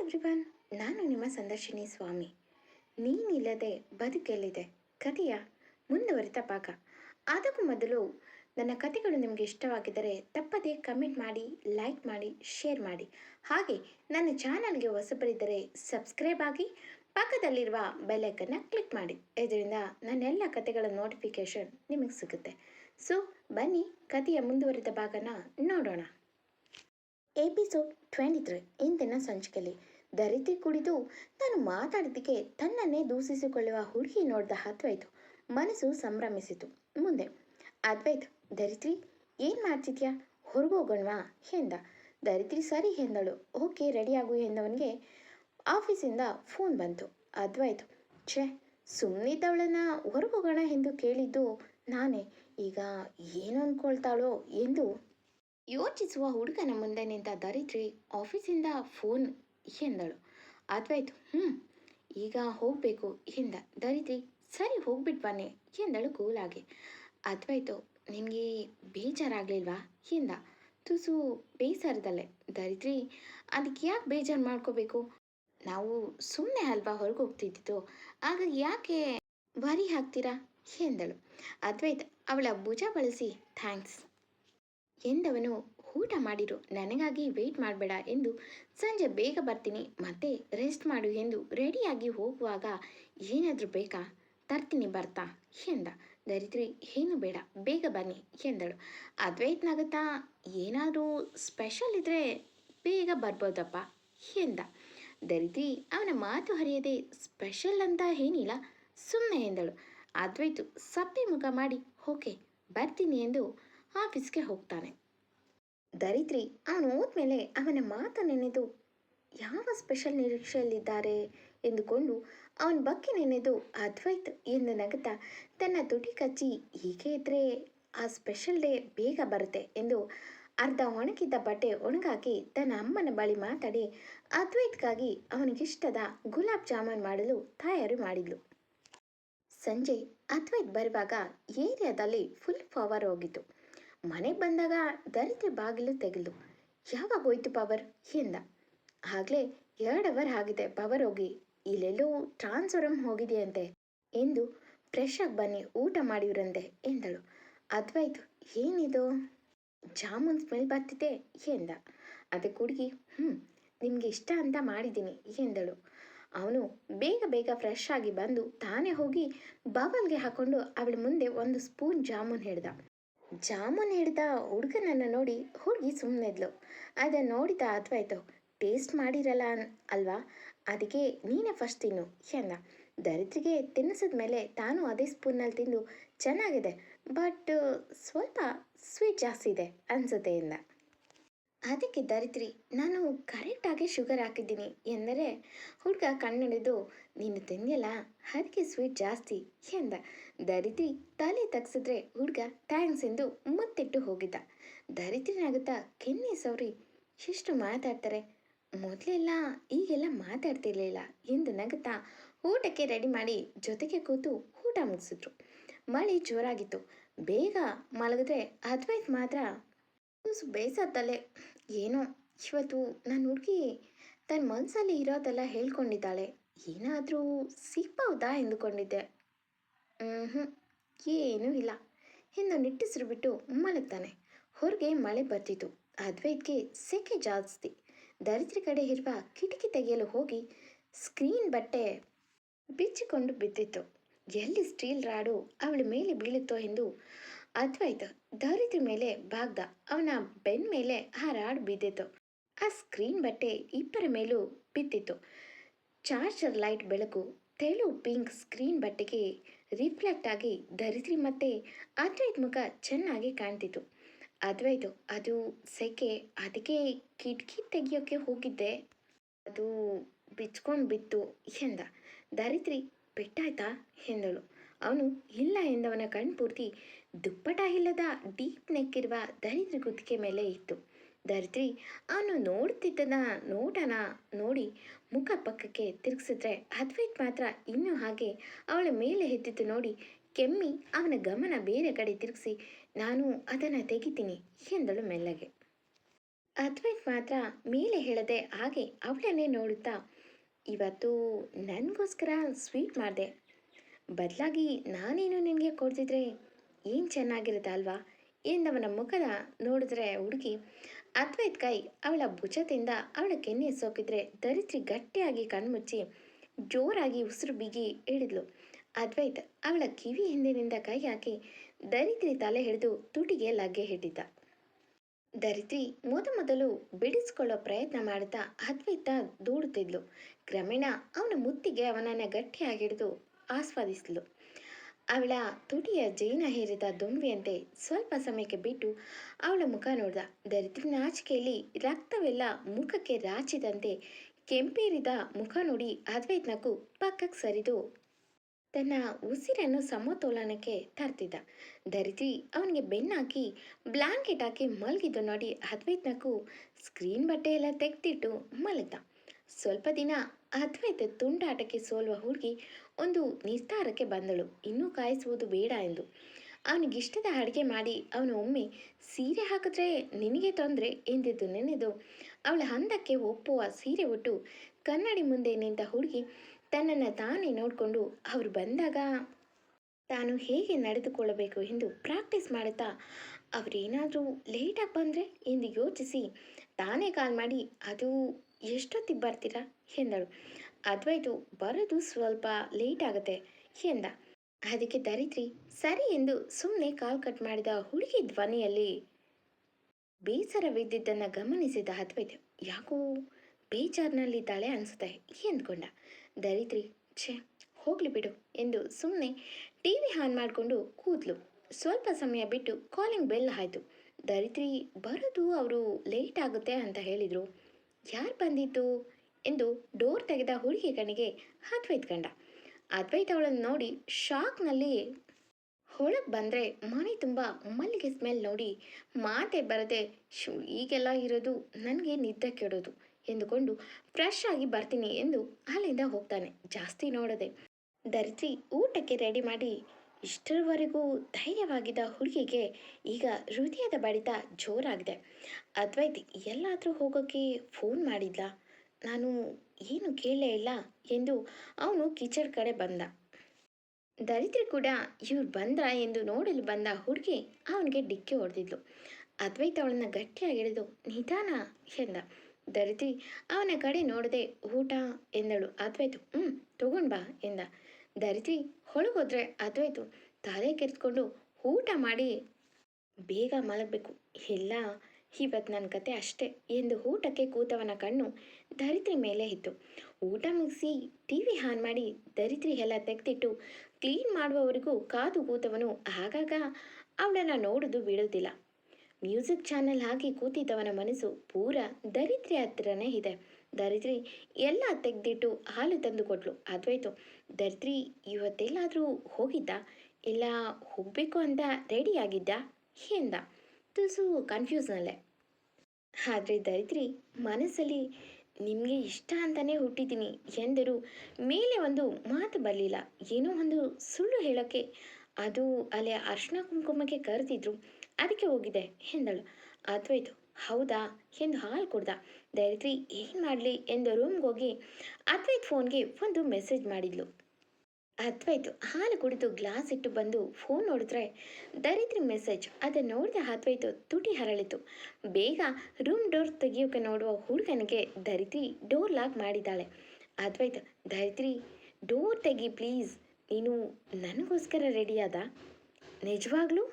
Everyone, ನಾನು ನಿಮ್ಮ ಸಂದರ್ಶಿನಿ ಸ್ವಾಮಿ. ನೀನಿಲ್ಲದೆ ಬದುಕೆಲ್ಲಿದೆ ಕಥೆಯ ಮುಂದುವರಿತ ಭಾಗ. ಅದಕ್ಕೂ ಮೊದಲು ನನ್ನ ಕಥೆಗಳು ನಿಮಗೆ ಇಷ್ಟವಾಗಿದ್ದರೆ ತಪ್ಪದೇ ಕಮೆಂಟ್ ಮಾಡಿ, ಲೈಕ್ ಮಾಡಿ, ಶೇರ್ ಮಾಡಿ. ಹಾಗೆ ನನ್ನ ಚಾನಲ್ಗೆ ಹೊಸಬರಿದ್ದರೆ ಸಬ್ಸ್ಕ್ರೈಬ್ ಆಗಿ, ಪಕ್ಕದಲ್ಲಿರುವ ಬೆಲೆಕನ್ನು ಕ್ಲಿಕ್ ಮಾಡಿ. ಇದರಿಂದ ನನ್ನೆಲ್ಲ ಕಥೆಗಳ ನೋಟಿಫಿಕೇಷನ್ ನಿಮಗೆ ಸಿಗುತ್ತೆ. ಸೊ, ಬನ್ನಿ ಕಥೆಯ ಮುಂದುವರಿದ ಭಾಗನ ನೋಡೋಣ. ಎಪಿಸೋಡ್ ಟ್ವೆಂಟಿ ತ್ರೀ, ಇಂದಿನ ಸಂಚಿಕೆಯಲ್ಲಿ ದರಿದ್ರಿ ಕುಡಿದು ತಾನು ಮಾತಾಡಿದ್ದಕ್ಕೆ ತನ್ನನ್ನೇ ದೂಷಿಸಿಕೊಳ್ಳುವ ಹುಡುಗಿ ನೋಡಿದ ಹತ್ವಾಯ್ತು ಮನಸ್ಸು ಸಂಭ್ರಮಿಸಿತು. ಮುಂದೆ, ಅದ್ವೈತ್ ಧರಿತ್ರಿ ಏನು ಮಾಡ್ತಿದ್ಯಾ? ಹೊರಗೋಗೋಣವಾ? ಎಂದ. ಧರಿತ್ರಿ ಸರಿ, ಎಂದಳು. ಓಕೆ, ರೆಡಿಯಾಗು, ಎಂದವನಿಗೆ ಆಫೀಸಿಂದ ಫೋನ್ ಬಂತು. ಅದ್ವೈತ್, ಛೇ ಸುಮ್ಮನಿದ್ದವಳನ್ನ ಹೊರಗೋಗೋಣ ಎಂದು ಕೇಳಿದ್ದು ನಾನೇ. ಈಗ ಏನು ಅಂದ್ಕೊಳ್ತಾಳೋ ಎಂದು ಯೋಚಿಸುವ ಹುಡುಗನ ಮುಂದೆ ನಿಂತ ಧರಿತ್ರಿ ಆಫೀಸಿಂದ ಫೋನ್ ಎಂದಳು. ಅದ್ವೈತು ಹ್ಞೂ ಈಗ ಹೋಗಬೇಕು ಎಂದ. ದರಿದ್ರಿ, ಸರಿ ಹೋಗ್ಬಿಟ್ಟು ಬನ್ನಿ ಎಂದಳು ಕೂಲಾಗಿ ಅದ್ವೈತು ನಿನಗೆ ಬೇಜಾರಾಗಲಿಲ್ವಾ ಎಂದ. ತುಸು ಬೇಸರದಲ್ಲೇ. ದರಿದ್ರಿ, ಅದಕ್ಕೆ ಯಾಕೆ ಬೇಜಾರು ಮಾಡ್ಕೋಬೇಕು? ನಾವು ಸುಮ್ಮನೆ ಅಲ್ವಾ ಹೊರಗೆ ಹೋಗ್ತಿದ್ದಿದ್ದು ಆಗ ಯಾಕೆ ವರಿ ಹಾಕ್ತೀರಾ ಎಂದಳು. ಅದ್ವೈತ್ ಅವಳ ಭುಜ ಬಳಸಿ, ಥ್ಯಾಂಕ್ಸ್ ಎಂದವನು ಊಟ ಮಾಡಿರು. ನನಗಾಗಿ ವೆಯ್ಟ್ ಮಾಡಬೇಡ ಎಂದು ಸಂಜೆ ಬೇಗ ಬರ್ತೀನಿ. ಮತ್ತೆ ರೆಸ್ಟ್ ಮಾಡು ಎಂದು ರೆಡಿಯಾಗಿ ಹೋಗುವಾಗ ಏನಾದರೂ ಬೇಕಾ? ತರ್ತೀನಿ ಬರ್ತಾ ಎಂದ. ದರಿದ್ರಿ, ಏನು ಬೇಡ. ಬೇಗ ಬನ್ನಿ ಎಂದಳು. ಅದ್ವೈತ್ನಾಗುತ್ತಾ ಏನಾದರೂ ಸ್ಪೆಷಲ್ ಇದ್ದರೆ ಬೇಗ ಬರ್ಬೋದಪ್ಪ ಎಂದ. ದರಿದ್ರಿ, ಅವನ ಮಾತು ಹರಿಯದೆ ಸ್ಪೆಷಲ್ ಅಂತ ಏನಿಲ್ಲ ಸುಮ್ಮನೆ ಎಂದಳು. ಅದ್ವೈತು ಸಪ್ಪೆ ಮುಖ ಮಾಡಿ, ಓಕೆ, ಬರ್ತೀನಿ ಎಂದು ಆಫೀಸ್ಗೆ ಹೋಗ್ತಾನೆ. ದರಿದ್ರಿ. ಅವನು ಹೋದ್ಮೇಲೆ ಅವನ ಮಾತು ನೆನೆದು, ಯಾವ ಸ್ಪೆಷಲ್ ನಿರೀಕ್ಷೆಯಲ್ಲಿದ್ದಾರೆ? ಎಂದುಕೊಂಡು ಅವನ ಬಗ್ಗೆ ನೆನೆದು, ಅದ್ವೈತ್ ಎಂದು ನಗುತ್ತಾ, ತನ್ನ ತುಟಿ ಕಚ್ಚಿ, ಹೀಗೆ ಇದ್ದರೆ ಆ ಸ್ಪೆಷಲ್ ಡೇ ಬೇಗ ಬರುತ್ತೆ ಎಂದು ಅರ್ಧ ಒಣಗಿದ್ದ ಬಟ್ಟೆ ಒಣಗಾಕಿ ತನ್ನ ಅಮ್ಮನ ಬಳಿ ಮಾತಾಡಿ ಅದ್ವೈತ್ಗಾಗಿ ಅವನಿಗಿಷ್ಟದ ಗುಲಾಬ್ ಜಾಮೂನ್ ಮಾಡಲು ತಯಾರಿ ಮಾಡಿದ್ಲು. ಸಂಜೆ ಅದ್ವೈತ್ ಬರುವಾಗ ಏರಿಯಾದಲ್ಲಿ ಫುಲ್ ಪವರ್ ಹೋಗಿತ್ತು. ಮನೆಗೆ ಬಂದಾಗ ದರಿದ್ರಿ ಬಾಗಿಲು ತೆಗೆದು, ಯಾವಾಗ ಹೋಯ್ತು ಪವರ್? ಎಂದ. ಆಗಲೇ ಎರಡು ಅವರ್ ಆಗಿದೆ ಪವರ್ ಹೋಗಿ. ಇಲ್ಲೆಲ್ಲೋ ಟ್ರಾನ್ಸ್ಫರಮ್ ಹೋಗಿದೆಯಂತೆ ಎಂದು ಫ್ರೆಶ್ ಆಗಿ ಬನ್ನಿ, ಊಟ ಮಾಡಿವ್ರಂತೆ ಎಂದಳು. ಅದ್ವಾಯ್ತು, ಏನಿದು? ಜಾಮೂನ್ ಸ್ಮೆಲ್ ಬರ್ತಿದೆ, ಎಂದ. ಅದಕ್ಕೆ ಹುಡುಗಿ ಹ್ಞೂ ನಿಮಗೆ ಇಷ್ಟ ಅಂತ ಮಾಡಿದ್ದೀನಿ, ಎಂದಳು. ಅವನು ಬೇಗ ಬೇಗ ಫ್ರೆಶ್ ಆಗಿ ಬಂದು ತಾನೇ ಹೋಗಿ ಬವಲ್ಗೆ ಹಾಕೊಂಡು ಅವಳ ಮುಂದೆ ಒಂದು ಸ್ಪೂನ್ ಜಾಮೂನ್ ಹಿಡ್ದ. ಜಾಮೂನ್ ಹಿಡ್ದ ಹುಡುಗನನ್ನು ನೋಡಿ ಹುಡುಗಿ ಸುಮ್ಮನೆದ್ಲು ಅದನ್ನು ನೋಡಿದ ಅದ್ವೈತು, ಟೇಸ್ಟ್ ಮಾಡಿರಲ್ಲ ಅಲ್ವಾ? ಅದಕ್ಕೆ ನೀನೇ ಫಸ್ಟ್ ತಿನ್ನು, ಎಂದ. ದರಿದ್ರಿಗೆ ತಿನ್ನಿಸಿದ ಮೇಲೆ ತಾನು ಅದೇ ಸ್ಪೂನಲ್ಲಿ ತಿಂದು ಚೆನ್ನಾಗಿದೆ ಬಟ್ ಸ್ವಲ್ಪ ಸ್ವೀಟ್ ಜಾಸ್ತಿ ಇದೆ, ಅನಿಸುತ್ತೆ ಎಂದ. ಅದಕ್ಕೆ ದರಿತ್ರಿ ನಾನು ಕರೆಕ್ಟಾಗಿ ಶುಗರ್ ಹಾಕಿದ್ದೀನಿ ಎಂದರೆ, ಹುಡುಗ ಕಣ್ಣಿಡಿದು ನೀನು ತಿಂದಿಲ್ಲ ಅದಕ್ಕೆ ಸ್ವೀಟ್ ಜಾಸ್ತಿ ಎಂದ. ಧರಿತ್ರಿ ತಲೆ ತಗ್ಸಿದ್ರೆ ಹುಡುಗ ಥ್ಯಾಂಕ್ಸ್ ಎಂದು ಮುತ್ತಿಟ್ಟು ಹೋಗಿದ್ದ. ದರಿದ್ರಿನಾಗುತ್ತಾ ಕೆನ್ನೆ ಸೌರಿ ಎಷ್ಟು ಮಾತಾಡ್ತಾರೆ, ಮೊದಲೆಲ್ಲ ಈಗೆಲ್ಲ ಮಾತಾಡ್ತಿರ್ಲಿಲ್ಲ ಎಂದು ನಗುತ್ತಾ ಊಟಕ್ಕೆ ರೆಡಿ ಮಾಡಿ ಜೊತೆಗೆ ಕೂತು ಊಟ ಮುಗಿಸಿದ್ರು. ಮಳೆ ಜೋರಾಗಿತ್ತು. ಬೇಗ ಮಲಗಿದ್ರೆ ಅದ್ವೈತ್ ಮಾತ್ರ ತುಸು ಬೇಸತ್ತಲ್ಲೇ ಏನೋ, ಇವತ್ತು ನನ್ನ ಹುಡುಗಿ ತನ್ನ ಮನಸ್ಸಲ್ಲಿ ಇರೋದೆಲ್ಲ ಹೇಳ್ಕೊಂಡಿದ್ದಾಳೆ. ಏನಾದರೂ ಸಿಗ್ಬೌದಾ ಎಂದುಕೊಂಡಿದ್ದೆ. ಹ್ಞೂ ಏನೂ ಇಲ್ಲ. ಎಂದು ನಿಟ್ಟಿಸಿರು ಬಿಟ್ಟು ಮಲಗ್ತಾನೆ ಹೊರಗೆ ಮಳೆ ಬರ್ತಿತ್ತು. ಅದ್ವೈತ್ಗೆ ಸೆಕೆ ಜಾಸ್ತಿ. ದರಿದ್ರಿ ಕಡೆ ಇರುವ ಕಿಟಕಿ ತೆಗೆಯಲು ಹೋಗಿ ಸ್ಕ್ರೀನ್ ಬಟ್ಟೆ ಬಿಚ್ಚಿಕೊಂಡು ಬಿದ್ದಿತ್ತು. ಎಲ್ಲಿ ಸ್ಟೀಲ್ ರಾಡು ಅವಳ ಮೇಲೆ ಬೀಳುತ್ತೋ ಎಂದು ಅದ್ವೈತ ಧರಿತ್ರಿ ಮೇಲೆ ಬಾಗ್ದ ಅವನ ಬೆನ್ ಮೇಲೆ ಆ ರಾಡ್ ಬಿದ್ದಿತ್ತು. ಆ ಸ್ಕ್ರೀನ್ ಬಟ್ಟೆ ಇಬ್ಬರ ಮೇಲೂ ಬಿದ್ದಿತ್ತು. ಚಾರ್ಜರ್ ಲೈಟ್ ಬೆಳಕು, ತೆಳು ಪಿಂಕ್ ಸ್ಕ್ರೀನ್ ಬಟ್ಟೆಗೆ ರಿಫ್ಲೆಕ್ಟ್ ಆಗಿ ಧರಿತ್ರಿ ಮತ್ತೆ ಅದ್ವೈತ್ ಮುಖ ಚೆನ್ನಾಗಿ ಕಾಣ್ತಿತ್ತು. ಅದ್ವೈತು ಅದು ಸೆಕೆ, ಅದಕ್ಕೆ ಕಿಟಕಿ ತೆಗಿಯೋಕ್ಕೆ ಹೋಗಿದ್ದೆ. ಅದು ಬಿಚ್ಕೊಂಡು ಬಿತ್ತು ಎಂದ. ಧರಿತ್ರಿ ಬೆಟ್ಟಾಯ್ತಾ ಎಂದಳು. ಅವನು, ಇಲ್ಲ ಎಂದವನ ಕಣ್ಪೂರ್ತಿ ದುಪ್ಪಟ ಇಲ್ಲದ ಡೀಪ್ ನೆಕ್ ಇರುವ ದರಿದ್ರ ಕುತ್ತಿಗೆ ಮೇಲೆ ಇತ್ತು. ದರಿದ್ರಿ ಅವನು ನೋಡ್ತಿದ್ದನ ನೋಟನ ನೋಡಿ ಮುಖ ಪಕ್ಕಕ್ಕೆ ತಿರುಗಿಸಿದ್ರೆ ಅದ್ವೈತ್ ಮಾತ್ರ ಇನ್ನೂ ಹಾಗೆ ಅವಳ ಮೇಲೆ ಎದ್ದಿದ್ದು ನೋಡಿ ಕೆಮ್ಮಿ ಅವನ ಗಮನ ಬೇರೆ ಕಡೆ ತಿರುಗಿಸಿ, ನಾನು ಅದನ್ನು ತೆಗಿತೀನಿ, ಎಂದಳು ಮೆಲ್ಲಗೆ. ಅದ್ವೈತ್ ಮಾತ್ರ ಮೇಲೆ ಹೇಳದೆ ಹಾಗೆ ಅವಳನ್ನೇ ನೋಡುತ್ತಾ, ಇವತ್ತು ನನಗೋಸ್ಕರ ಸ್ವೀಟ್ ಮಾಡಿದೆ. ಬದಲಾಗಿ ನಾನೇನು ನಿನಗೆ ಕೊಡ್ತಿದ್ರೆ? ಏನು ಚೆನ್ನಾಗಿರುತ್ತೆ ಅಲ್ವಾ? ಅವನ ಮುಖದ ನೋಡಿದ್ರೆ ಹುಡುಗಿ ಅದ್ವೈತ್ ಕೈ ಅವಳ ಭುಜದಿಂದ ಅವಳ ಕೆನ್ನೆ ಸೋಕಿದ್ರೆ ಧರಿತ್ರಿ ಗಟ್ಟಿಯಾಗಿ ಕಣ್ಮುಚ್ಚಿ ಜೋರಾಗಿ ಉಸಿರು ಬಿಗಿ ಹಿಡಿದ್ಲು ಅದ್ವೈತ್ ಅವಳ ಕಿವಿ ಹಿಂದಿನಿಂದ ಕೈ ಹಾಕಿ ದರಿತ್ರಿ ತಲೆ ಹಿಡಿದು ತುಟಿಗೆ ಲಗ್ಗೆ ಹಿಡಿದ ಮೊದ ಮೊದಮೊದಲು ಬಿಡಿಸ್ಕೊಳ್ಳೋ ಪ್ರಯತ್ನ ಮಾಡುತ್ತಾ ಅದ್ವೈತ ದೂಡುತ್ತಿದ್ಲು. ಕ್ರಮೇಣ ಅವನ ಮುತ್ತಿಗೆ ಅವನನ್ನು ಗಟ್ಟಿಯಾಗಿ ಹಿಡಿದು ಆಸ್ವಾದಿಸಿದ್ಲು ಅವಳ ತುಟಿಯ ಜೈನ ಹೇರಿದ ದೊಂಬಿಯಂತೆ ಸ್ವಲ್ಪ ಸಮಯಕ್ಕೆ ಬಿಟ್ಟು ಅವಳ ಮುಖ ನೋಡ್ದ. ದರಿದ್ರ ನಾಚಿಕೆಯಲ್ಲಿ ರಕ್ತವೆಲ್ಲ ಮುಖಕ್ಕೆ ರಾಚಿದಂತೆ ಕೆಂಪೇರಿದ ಮುಖ ನೋಡಿ ಅದ್ವೈತ್ನಕ್ಕೂ ಪಕ್ಕಕ್ಕೆ ಸರಿದು ತನ್ನ ಉಸಿರನ್ನು ಸಮತೋಲನಕ್ಕೆ ತರ್ತಿದ್ದ. ದರಿದ್ರಿ ಅವನಿಗೆ ಬೆನ್ನಾಕಿ ಬ್ಲಾಂಕೆಟ್ ಹಾಕಿ ಮಲಗಿದ್ದು ನೋಡಿ ಅದ್ವೈತ್ನಕ್ಕೂ ಸ್ಕ್ರೀನ್ ಬಟ್ಟೆಯೆಲ್ಲ ಎಲ್ಲ ತೆಗೆದಿಟ್ಟು ಮಲಗ್ದ. ಸ್ವಲ್ಪ ದಿನ ಅದ್ವೈತ ತುಂಡಾಟಕ್ಕೆ ಸೋಲುವ ಹುಡುಗಿ ಒಂದು ನಿಸ್ತಾರಕ್ಕೆ ಬಂದಳು. ಇನ್ನೂ ಕಾಯಿಸುವುದು ಬೇಡ ಎಂದು. ಅವನಿಗಿಷ್ಟದ ಅಡುಗೆ ಮಾಡಿ ಅವನು ಒಮ್ಮೆ ಸೀರೆ ಹಾಕಿದ್ರೆ ನಿನಗೆ ತೊಂದರೆ ಎಂದಿದ್ದು ನೆನೆದು ಅವಳ ಹಂದಕ್ಕೆ ಒಪ್ಪುವ ಸೀರೆ ಉಟ್ಟು ಕನ್ನಡಿ ಮುಂದೆ ನಿಂತ ಹುಡುಗಿ ತನ್ನನ್ನು ತಾನೇ ನೋಡಿಕೊಂಡು ಅವರು ಬಂದಾಗ ತಾನು ಹೇಗೆ ನಡೆದುಕೊಳ್ಳಬೇಕು ಎಂದು ಪ್ರಾಕ್ಟೀಸ್ ಮಾಡುತ್ತಾ ಅವರೇನಾದರೂ ಲೇಟಾಗಿ ಬಂದರೆ ಎಂದು ಯೋಚಿಸಿ ತಾನೇ ಕಾಲ್ ಮಾಡಿ, ಅದು ಎಷ್ಟೊತ್ತಿಗೆ ಬರ್ತೀರಾ? ಎಂದಳು. ಅದ್ವೈತು, ಬರೋದು ಸ್ವಲ್ಪ ಲೇಟ್ ಆಗುತ್ತೆ, ಎಂದ. ಅದಕ್ಕೆ ದರಿತ್ರಿ ಸರಿ ಎಂದು ಸುಮ್ಮನೆ ಕಾಲ್ ಕಟ್ ಮಾಡಿದ ಹುಡುಗಿ ಧ್ವನಿಯಲ್ಲಿ ಬೇಸರವಿದ್ದಿದ್ದನ್ನು ಗಮನಿಸಿದ ಅದ್ವೈತ, ಯಾಕೋ ಬೇಜಾರಿನಲ್ಲಿದ್ದಾಳೆ ಅನಿಸುತ್ತೆ, ಎಂದ್ಕೊಂಡ. ದರಿತ್ರಿ ಛೇ, ಹೋಗ್ಲಿ ಬಿಡು ಎಂದು ಸುಮ್ಮನೆ ಟಿ ವಿ ಆನ್ ಮಾಡಿಕೊಂಡು ಕೂದಲು. ಸ್ವಲ್ಪ ಸಮಯ ಬಿಟ್ಟು ಕಾಲಿಂಗ್ ಬೆಲ್ ಆಯಿತು ದರಿತ್ರಿ ಬರೋದು ಅವರು ಲೇಟ್ ಆಗುತ್ತೆ ಅಂತ ಹೇಳಿದರು. ಯಾರು ಬಂದಿದ್ದು? ಎಂದು ಡೋರ್ ತೆಗೆದ ಹುಡುಗಿ ಕಣಿಗೆ ಅದ್ವೈತ್ ಗಂಡ. ಅದ್ವೈತ್ ಅವಳನ್ನು ನೋಡಿ ಶಾಕ್ನಲ್ಲಿ ಹೊಳಗೆ ಬಂದರೆ ಮನೆ ತುಂಬ ಮಲ್ಲಿಗೆ ಸ್ಮೆಲ್ ನೋಡಿ ಮಾತೆ ಬರದೆ ಶು ಈಗೆಲ್ಲ ಇರೋದು ನನಗೆ ನಿದ್ದೆ ಕೆಡೋದು ಎಂದುಕೊಂಡು ಫ್ರೆಶ್ ಆಗಿ ಬರ್ತೀನಿ ಎಂದು ಅಲ್ಲಿಂದ ಹೋಗ್ತಾನೆ. ಜಾಸ್ತಿ ನೋಡದೆ ದರಿದ್ರಿ ಊಟಕ್ಕೆ ರೆಡಿ ಮಾಡಿ ಇಷ್ಟರವರೆಗೂ ಧೈರ್ಯವಾಗಿದ್ದ ಹುಡುಗಿಗೆ ಈಗ ಹೃದಯದ ಬಡಿತ ಜೋರಾಗಿದೆ. ಅದ್ವೈತ್, ಎಲ್ಲಾದರೂ ಹೋಗೋಕ್ಕೆ ಫೋನ್ ಮಾಡಿದ್ಲ? ನಾನು ಏನು ಕೇಳಲೇ ಇಲ್ಲ ಎಂದು ಅವನು ಕಿಚಡ್ ಕಡೆ ಬಂದ. ದರಿದ್ರೆ ಕೂಡ ಇವ್ರು ಬಂದ್ರ ಎಂದು ನೋಡಲು ಬಂದ ಹುಡುಗಿ ಅವನಿಗೆ ಡಿಕ್ಕಿ ಹೊಡೆದಿದ್ಲು. ಅದ್ವೈತ ಅವಳನ್ನ ಗಟ್ಟಿಯಾಗಿ ಹಿಡಿದು ನಿಧಾನ ಎಂದ. ದರಿದ್ರಿ, ಅವನ ಕಡೆ ನೋಡದೆ ಊಟ ಎಂದಳು. ಅದ್ವೈತು ಹ್ಞೂ ತಗೊಂಡ್ ಬಾ ಎಂದ. ದರಿದ್ರಿ ಹೊಳಗೋದ್ರೆ ಅದ್ವೈತು ತಲೆ ಕೆರೆದುಕೊಂಡು ಊಟ ಮಾಡಿ ಬೇಗ ಮಲಗಬೇಕು. ಎಲ್ಲ ಇವತ್ತು ನನ್ನ ಕತೆ ಅಷ್ಟೇ ಎಂದು ಊಟಕ್ಕೆ ಕೂತವನ ಕಣ್ಣು ಧರಿತ್ರಿ ಮೇಲೆ ಇತ್ತು. ಊಟ ಮುಗಿಸಿ ಟಿ ವಿ ಆನ್ ಮಾಡಿ ಧರಿತ್ರಿ ಎಲ್ಲ ತೆಗೆದಿಟ್ಟು ಕ್ಲೀನ್ ಮಾಡುವವರೆಗೂ ಕಾದು ಕೂತವನು ಆಗಾಗ ಅವಳನ್ನು ನೋಡೋದು ಬಿಡೋದಿಲ್ಲ ಮ್ಯೂಸಿಕ್ ಚಾನೆಲ್ ಹಾಕಿ ಕೂತಿದ್ದವನ ಮನಸ್ಸು ಪೂರ ದರಿದ್ರಿ ಹತ್ರನೇ ಇದೆ. ದರಿದ್ರಿ, ಎಲ್ಲ ತೆಗೆದಿಟ್ಟು ಹಾಲು ತಂದು ಕೊಟ್ಲು. ಅದ್ವೈತು ದರಿದ್ರಿ, ಇವತ್ತೆಲ್ಲಾದರೂ ಹೋಗಿದ್ದ? ಇಲ್ಲ, ಹೋಗಬೇಕು ಅಂತ ರೆಡಿಯಾಗಿದ್ದ ಎಂದ. ತುಸು ಕನ್ಫ್ಯೂಸ್ನಲ್ಲೇ ಆದರೆ ದರಿದ್ರಿ, ಮನಸ್ಸಲ್ಲಿ ನಿಮಗೆ ಇಷ್ಟ ಅಂತಲೇ ಹುಟ್ಟಿದ್ದೀನಿ ಎಂದರು. ಮೇಲೆ ಒಂದು ಮಾತು ಬರಲಿಲ್ಲ. ಏನೋ ಒಂದು ಸುಳ್ಳು ಹೇಳೋಕ್ಕೆ ಅದು ಅಲ್ಲೇ ಅರ್ಶನ ಕುಂಕುಮಕ್ಕೆ ಕರೆದಿದ್ರು. ಅದಕ್ಕೆ ಹೋಗಿದೆ ಎಂದಳು. ಅದ್ವೈತು ಹೌದಾ? ಎಂದು ಹಾಲು ಕುಡ್ದ. ದರಿತ್ರಿ ಏನು ಮಾಡಲಿ? ಎಂದು ರೂಮ್ಗೆ ಹೋಗಿ ಅದ್ವೈತ್ ಫೋನ್ಗೆ ಒಂದು ಮೆಸೇಜ್ ಮಾಡಿದ್ಲು. ಅದ್ವೈತ್ ಹಾಲು ಕುಡಿದು ಗ್ಲಾಸ್ ಇಟ್ಟು ಬಂದು ಫೋನ್ ನೋಡಿದ್ರೆ ದರಿದ್ರಿ ಮೆಸೇಜ್ ಅದನ್ನು ನೋಡಿದ ಅದ್ವೈತು ತುಟಿ ಹರಳಿತು. ಬೇಗ ರೂಮ್ ಡೋರ್ ತೆಗಿಯೋಕೆ ನೋಡುವ ಹುಡುಗನಿಗೆ ದರಿತ್ರಿ ಡೋರ್ ಲಾಕ್ ಮಾಡಿದ್ದಾಳೆ. ಅದ್ವೈತ್ ದರಿತ್ರಿ ಡೋರ್ ತೆಗಿ ಪ್ಲೀಸ್ ನೀನು ನನಗೋಸ್ಕರ ರೆಡಿಯಾದ ನಿಜವಾಗ್ಲೂ?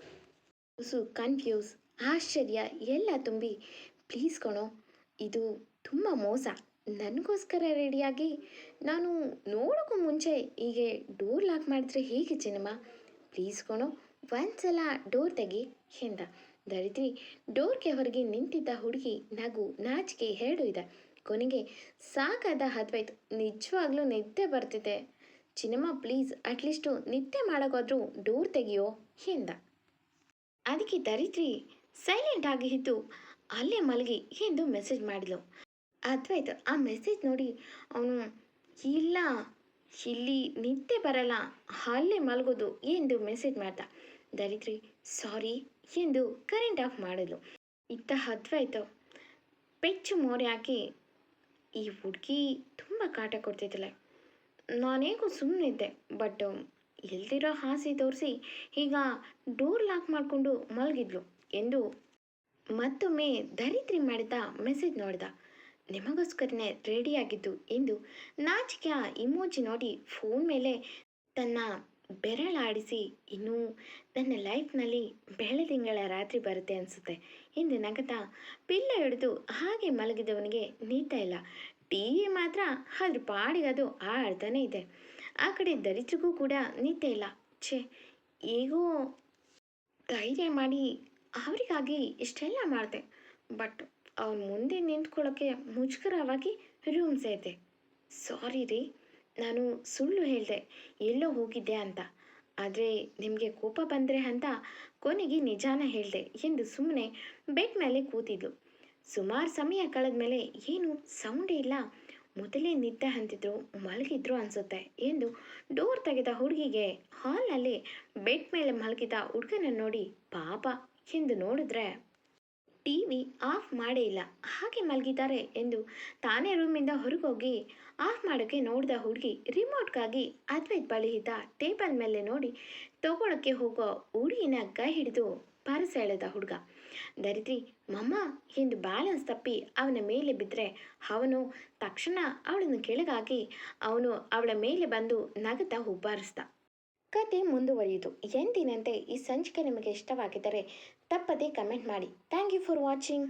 ಕನ್ಫ್ಯೂಸ್ ಆಶ್ಚರ್ಯ ಎಲ್ಲ ತುಂಬಿ, ಪ್ಲೀಸ್ ಕಣೋ, ಇದು ತುಂಬ ಮೋಸ. ನನಗೋಸ್ಕರ ರೆಡಿಯಾಗಿ ನಾನು ನೋಡೋಕ್ಕೂ ಮುಂಚೆ ಹೀಗೆ ಡೋರ್ ಲಾಕ್ ಮಾಡಿದ್ರೆ ಹೇಗೆ ಚಿನ್ನಮ್ಮ? ಪ್ಲೀಸ್ ಕಣೋ, ಒಂದ್ಸಲ ಡೋರ್ ತೆಗಿ, ಎಂದ. ದರಿದ್ರಿ ಡೋರ್ಗೆ ಹೊರಗೆ ನಿಂತಿದ್ದ ಹುಡುಗಿ ನಗು ನಾಚಿಕೆ ಹೇಳು ಇದೆ ಕೊನೆಗೆ ಸಾಕಾದ ಹದ್ವೈತು ನಿಜವಾಗ್ಲೂ ನಿದ್ದೆ ಬರ್ತಿದೆ. ಚಿನ್ನಮ್ಮ, ಪ್ಲೀಸ್ ಅಟ್ಲೀಸ್ಟು ನಿದ್ದೆ ಮಾಡೋಕ್ಕಾದ್ರೂ ಡೋರ್ ತೆಗಿಯೋ, ಎಂದ. ಅದಕ್ಕೆ ದರಿದ್ರಿ ಸೈಲೆಂಟ್ ಆಗಿ ಇದ್ದು ಅಲ್ಲೇ ಮಲಗಿ ಎಂದು ಮೆಸೇಜ್ ಮಾಡಿದ್ಲು. ಅದ್ವೈತ್, ಆ ಮೆಸೇಜ್ ನೋಡಿ ಅವನು, ಇಲ್ಲ, ಇಲ್ಲಿ ನಿದ್ದೆ ಬರಲ್ಲ, ಅಲ್ಲೇ ಮಲಗೋದು ಎಂದು ಮೆಸೇಜ್ ಮಾಡ್ದ. ದರಿದ್ರಿ ಸಾರಿ ಎಂದು ಕರೆಂಟ್ ಆಫ್ ಮಾಡಿದ್ಲು. ಇತ್ತ ಅದ್ವೈತು ಪೆಚ್ಚು ಮೋರೆ ಹಾಕಿ ಈ ಹುಡುಗಿ ತುಂಬ ಕಾಟ ಕೊಡ್ತಿದ್ದಾಳೆ ನಾನೇಗೂ ಸುಮ್ಮನಿದ್ದೆ ಬಟ್ ಇಲ್ದಿರೋ ಹಾಸಿ ತೋರಿಸಿ ಈಗ ಡೋರ್ ಲಾಕ್ ಮಾಡಿಕೊಂಡು ಮಲಗಿದ್ಲು. ಎಂದು ಮತ್ತೊಮ್ಮೆ ಧರಿತ್ರಿ ಮಾಡಿದ ಮೆಸೇಜ್ ನೋಡಿದ. ನಿಮಗೋಸ್ಕರನೇ ರೆಡಿಯಾಗಿದ್ದು ಎಂದು ನಾಚಿಕೆಯ ಇಮೋಜಿ ನೋಡಿ ಫೋನ್ ಮೇಲೆ ತನ್ನ ಬೆರಳಾಡಿಸಿ ಇನ್ನೂ ನನ್ನ ಲೈಫ್ನಲ್ಲಿ ಬೆಳದಿಂಗಳ ರಾತ್ರಿ ಬರುತ್ತೆ ಅನಿಸುತ್ತೆ ಎಂದು ನಗತಾ ಪಿಲ್ಲ ಹಿಡಿದು ಹಾಗೆ ಮಲಗಿದವನಿಗೆ ನೀತ ಇಲ್ಲ. ಟಿ ಮಾತ್ರ ಅದ್ರ ಪಾಡಿಗದು ಆಡ್ತಾನೆ ಇದೆ. ಆ ಕಡೆ ದರಿದ್ರಿಗೂ ಕೂಡ ನಿದ್ದೆ ಇಲ್ಲ. ಛೇ, ಹೇಗೋ ಧೈರ್ಯ ಮಾಡಿ ಅವರಿಗಾಗಿ ಇಷ್ಟೆಲ್ಲ ಮಾಡಿದೆ. ಬಟ್ ಅವ್ರ ಮುಂದೆ ನಿಂತ್ಕೊಳ್ಳೋಕ್ಕೆ ಮುಜುಗರವಾಗಿ ರೂಮ್ ಸೇರಿದೆ ಸಾರಿ ರೀ, ನಾನು ಸುಳ್ಳು ಹೇಳಿದೆ. ಎಲ್ಲೋ ಹೋಗಿದ್ದೆ ಅಂತ. ಆದರೆ ನಿಮಗೆ ಕೋಪ ಬಂದರೆ ಅಂತ ಕೊನೆಗೆ ನಿಜಾನ ಹೇಳಿದೆ ಎಂದು ಸುಮ್ಮನೆ ಬೆಡ್ ಮೇಲೆ ಕೂತಿದ್ಲು. ಸುಮಾರು ಸಮಯ ಕಳೆದ ಮೇಲೆ ಏನು ಸೌಂಡ್ ಇಲ್ಲ. ಮೊದಲೇ ನಿದ್ದೆ ಅಂತಿದ್ರು, ಮಲಗಿದ್ರು ಅನಿಸುತ್ತೆ ಎಂದು ಡೋರ್ ತೆಗೆದ ಹುಡುಗಿಗೆ ಹಾಲ್ನಲ್ಲಿ ಬೆಡ್ ಮೇಲೆ ಮಲಗಿದ ಹುಡುಗನ ನೋಡಿ ಪಾಪ ಎಂದು ನೋಡಿದ್ರೆ, ಟಿವಿ ಆಫ್ ಮಾಡೇ ಇಲ್ಲ, ಹಾಗೆ ಮಲಗಿದ್ದಾರೆ ಎಂದು ತಾನೇ ರೂಮಿಂದ ಹೊರಗೋಗಿ ಆಫ್ ಮಾಡೋಕ್ಕೆ ನೋಡಿದ ಹುಡುಗಿ ರಿಮೋಟ್ಗಾಗಿ ಅದ್ವೈತ್ ಬಳಿ ಇದ್ದ ಟೇಬಲ್ ಮೇಲೆ ನೋಡಿ ತಗೊಳಕ್ಕೆ ಹೋಗೋ ಹುಡುಗಿನ ಕೈ ಹಿಡಿದು ಪರಸ ಎಳೆದ ಹುಡುಗ. ದರಿದ್ರಿ, ಮಮ್ಮ! ಎಂದು ಬ್ಯಾಲೆನ್ಸ್ ತಪ್ಪಿ ಅವನ ಮೇಲೆ ಬಿದ್ದರೆ ಅವನು ತಕ್ಷಣ ಅವಳನ್ನು ಕೆಳಗಾಗಿ ಅವನು ಅವಳ ಮೇಲೆ ಬಂದು ನಗತ ಹುಬ್ಬಾರಿಸ್ದ. ಕತೆ ಮುಂದುವರಿಯಿತು. ಎಂದಿನಂತೆ ಈ ಸಂಚಿಕೆ ನಿಮಗೆ ಇಷ್ಟವಾಗಿದ್ದರೆ ತಪ್ಪದೇ ಕಮೆಂಟ್ ಮಾಡಿ. Thank you for watching